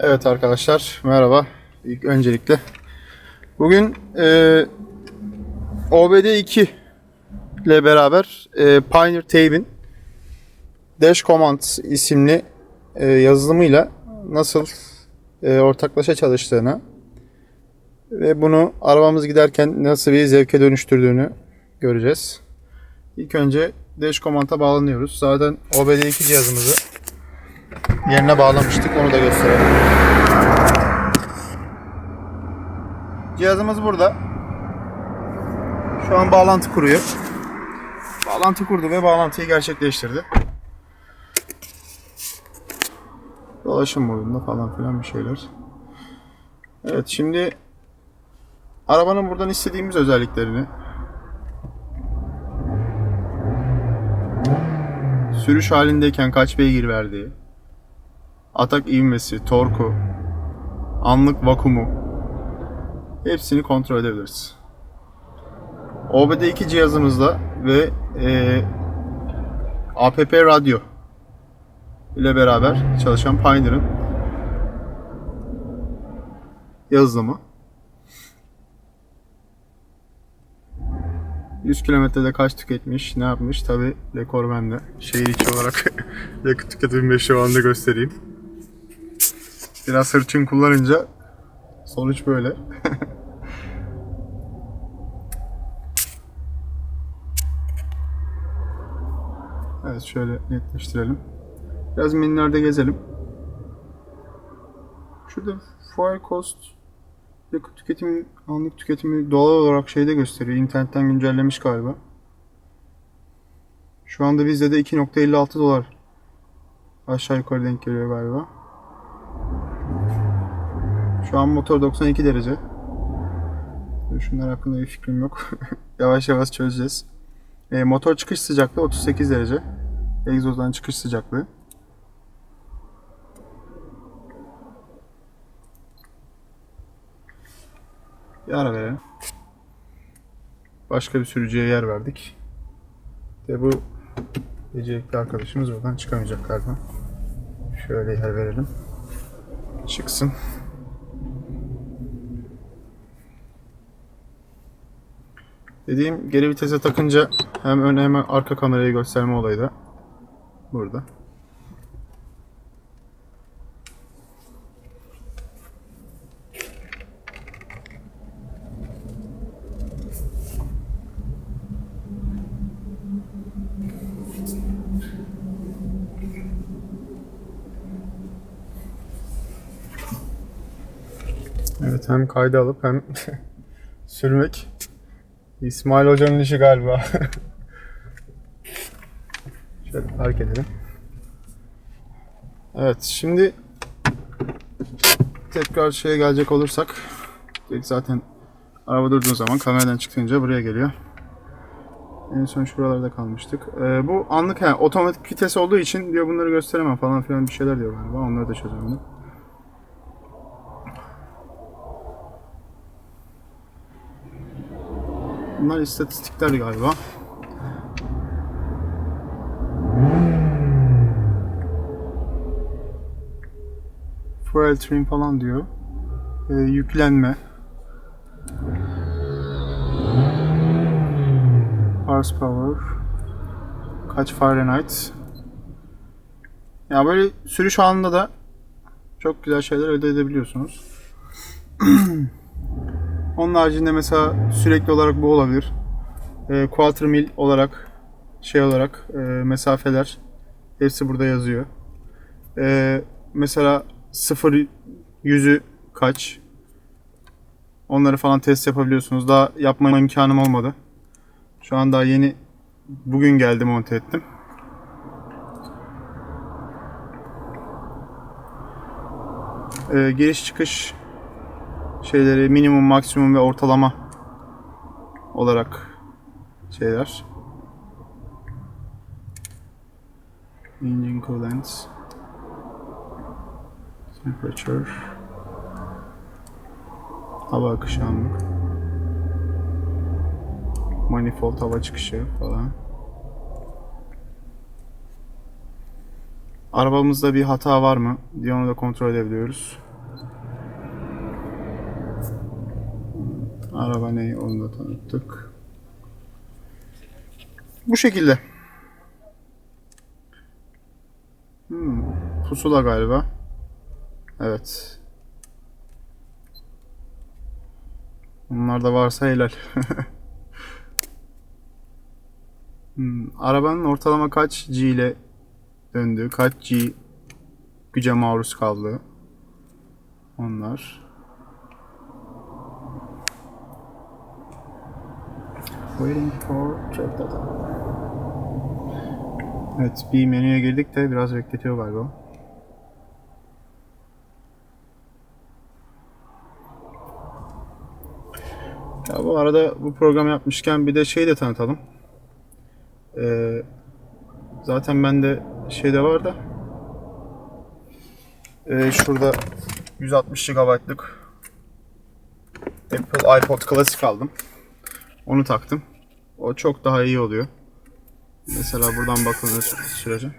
Evet arkadaşlar merhaba. İlk öncelikle bugün e, OBD2 ile beraber e, Pioneer Tape'in Dash Command isimli e, yazılımıyla nasıl e, ortaklaşa çalıştığını ve bunu arabamız giderken nasıl bir zevke dönüştürdüğünü göreceğiz. İlk önce Dash Command'a bağlanıyoruz. Zaten OBD2 cihazımızı yerine bağlamıştık. Onu da gösterelim. Cihazımız burada. Şu an bağlantı kuruyor. Bağlantı kurdu ve bağlantıyı gerçekleştirdi. Dolaşım boyunda falan filan bir şeyler. Evet şimdi arabanın buradan istediğimiz özelliklerini sürüş halindeyken kaç beygir verdiği, atak ivmesi, torku, anlık vakumu hepsini kontrol edebiliriz. OBD2 cihazımızda ve e, APP radyo ile beraber çalışan Pioneer'ın yazılımı. 100 kilometrede kaç tüketmiş, ne yapmış? Tabi rekor bende. Şehir içi olarak yakıt tüketimimi şu anda göstereyim. Biraz hırçın kullanınca sonuç böyle. evet şöyle netleştirelim. Biraz menülerde gezelim. Şurada fuel cost yakıt tüketimi, anlık tüketimi doğal olarak şeyde gösteriyor. İnternetten güncellemiş galiba. Şu anda bizde de 2.56 dolar aşağı yukarı denk geliyor galiba. Şu an motor 92 derece. Şunlar hakkında bir fikrim yok. yavaş yavaş çözeceğiz. E, motor çıkış sıcaklığı 38 derece. Egzozdan çıkış sıcaklığı. Bir ara verelim. Başka bir sürücüye yer verdik. De bu becerikli arkadaşımız buradan çıkamayacak galiba. Şöyle yer verelim. Çıksın. Dediğim geri vitese takınca hem ön hem arka kamerayı gösterme olayı da burada. Evet hem kayda alıp hem sürmek İsmail Hoca'nın işi galiba. Şöyle park edelim. Evet şimdi tekrar şeye gelecek olursak zaten araba durduğu zaman kameradan çıkınca buraya geliyor. En son şuralarda kalmıştık. Ee, bu anlık he, otomatik vites olduğu için diyor bunları gösteremem falan filan bir şeyler diyor galiba. Onları da çözemedim. Bunlar istatistikler galiba. Fuel trim falan diyor. Ee, yüklenme. Horsepower. Kaç Fahrenheit. Ya böyle sürüş anında da çok güzel şeyler elde edebiliyorsunuz. Onun haricinde mesela sürekli olarak bu olabilir. E, quarter mil olarak şey olarak e, mesafeler hepsi burada yazıyor. E, mesela 0 yüzü kaç onları falan test yapabiliyorsunuz. Daha yapma imkanım olmadı. Şu an daha yeni bugün geldi monte ettim. E, giriş çıkış şeyleri minimum, maksimum ve ortalama olarak şeyler. Engine coolant, temperature, hava akışı anlık, manifold hava çıkışı falan. Arabamızda bir hata var mı diye onu da kontrol edebiliyoruz. Araba neyi onu da tanıttık. Bu şekilde. Hmm, pusula galiba. Evet. Onlar da varsa helal. hmm, arabanın ortalama kaç G ile döndüğü, kaç G güce maruz kaldığı. Onlar. Waiting for check data. Evet bir menüye girdik de biraz bekletiyor galiba. Ya bu arada bu program yapmışken bir de şey de tanıtalım. Ee, zaten bende şeyde var da ee, şurada 160 GB'lık Apple iPod Classic aldım. Onu taktım. O çok daha iyi oluyor. Mesela buradan bakılır sürece.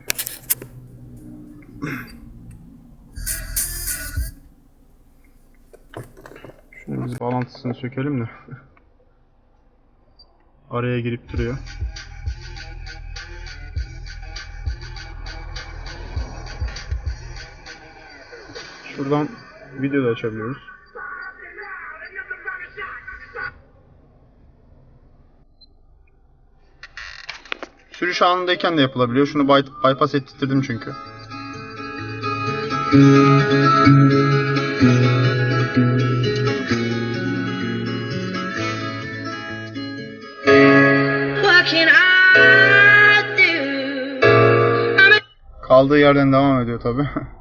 Şunu biz bağlantısını sökelim de. Araya girip duruyor. Şuradan video da açabiliyoruz. Sürüş anındayken de yapılabiliyor. Şunu by- bypass ettirdim çünkü. Kaldığı yerden devam ediyor tabi.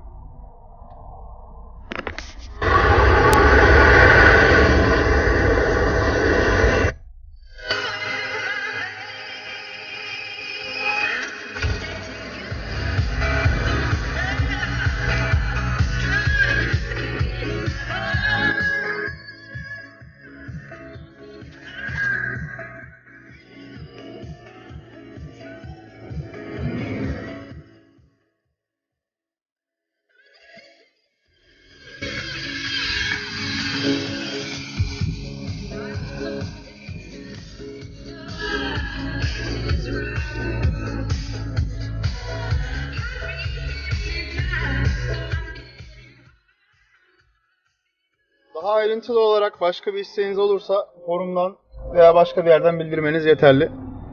ayrıntılı olarak başka bir isteğiniz olursa forumdan veya başka bir yerden bildirmeniz yeterli.